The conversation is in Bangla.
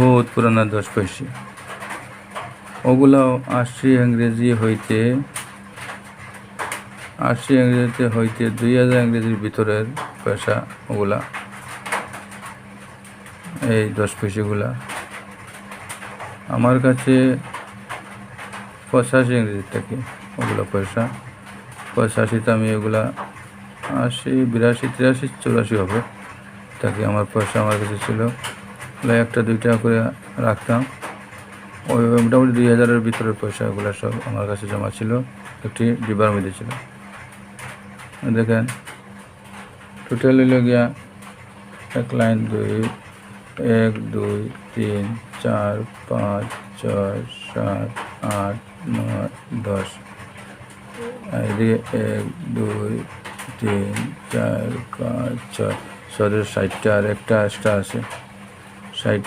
বহুত পুরানা দশ পয়সা। ওগুলো আসছে ইংরেজি হইতে আসছে ইংরেজিতে হইতে দুই হাজার ইংরেজির ভিতরের পয়সা ওগুলা, এই দশ পয়সাগুলা। আমার কাছে পঁচাশি ইংরেজির থেকে ওগুলো পয়সা। পঁচাশিতে আমি ওগুলা আশি, বিরাশি, তিরাশি, চুরাশি হবে। তাকে আমার পয়সা আমার কাছে ছিল। ওগুলো একটা দুই টাকা করে রাখতাম। ওই মোটামুটি দুই হাজারের ভিতরের পয়সাগুলো সব আমার কাছে জমা ছিল, একটি ডিবার মধ্যে ছিল। দেখেন টোটাল হইল গিয়া এক লাইন দুই, এক, দুই, তিন, চার, পাঁচ, ছয়, সাত, আট, নয়, দশ। এদিকে এক, দুই, তিন, চার, পাঁচ, ছয়। ছয় ষাটটা আর একটা এক্সট্রা আছে। right.